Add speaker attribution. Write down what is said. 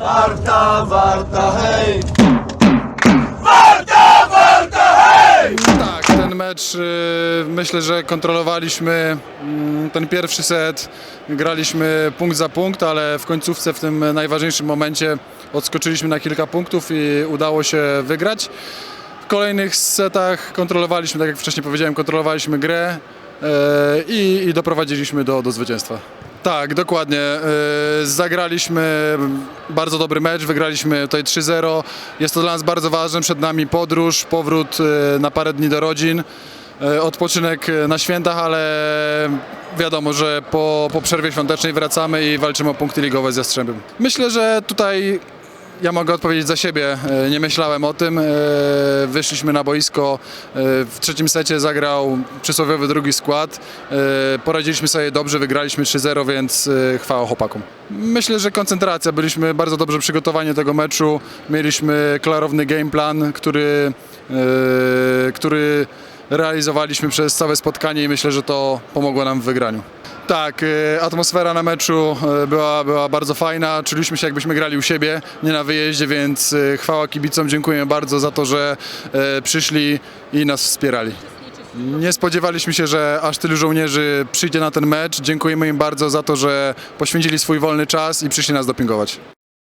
Speaker 1: Warta, warta, hej!
Speaker 2: Tak, ten mecz y, myślę, że kontrolowaliśmy mm, ten pierwszy set, graliśmy punkt za punkt, ale w końcówce, w tym najważniejszym momencie odskoczyliśmy na kilka punktów i udało się wygrać. W kolejnych setach kontrolowaliśmy, tak jak wcześniej powiedziałem, kontrolowaliśmy grę e, i, i doprowadziliśmy do, do zwycięstwa. Tak, dokładnie. E, Zagraliśmy bardzo dobry mecz, wygraliśmy tutaj 3-0. Jest to dla nas bardzo ważne. Przed nami podróż, powrót e, na parę dni do rodzin, e, odpoczynek na świętach, ale wiadomo, że po, po przerwie świątecznej wracamy i walczymy o punkty ligowe z Jastrzębiem. Myślę, że tutaj ja mogę odpowiedzieć za siebie. E, Nie myślałem o tym. E, Wyszliśmy na boisko. E, W trzecim secie zagrał przysłowiowy drugi skład. Poradziliśmy sobie dobrze, wygraliśmy 3-0, więc chwała chłopakom. Myślę, że koncentracja. Byliśmy bardzo dobrze przygotowani do tego meczu. Mieliśmy klarowny game plan, który, który realizowaliśmy przez całe spotkanie i myślę, że to pomogło nam w wygraniu. Tak, e, atmosfera na meczu e, była, była bardzo fajna. Czuliśmy się jakbyśmy grali u siebie, nie na wyjeździe, więc e, chwała kibicom. Dziękujemy bardzo za to, że przyszli i nas wspierali. Nie spodziewaliśmy się, że aż tylu żołnierzy przyjdzie na ten mecz. Dziękujemy im bardzo za to, że poświęcili swój wolny czas i przyszli nas dopingować.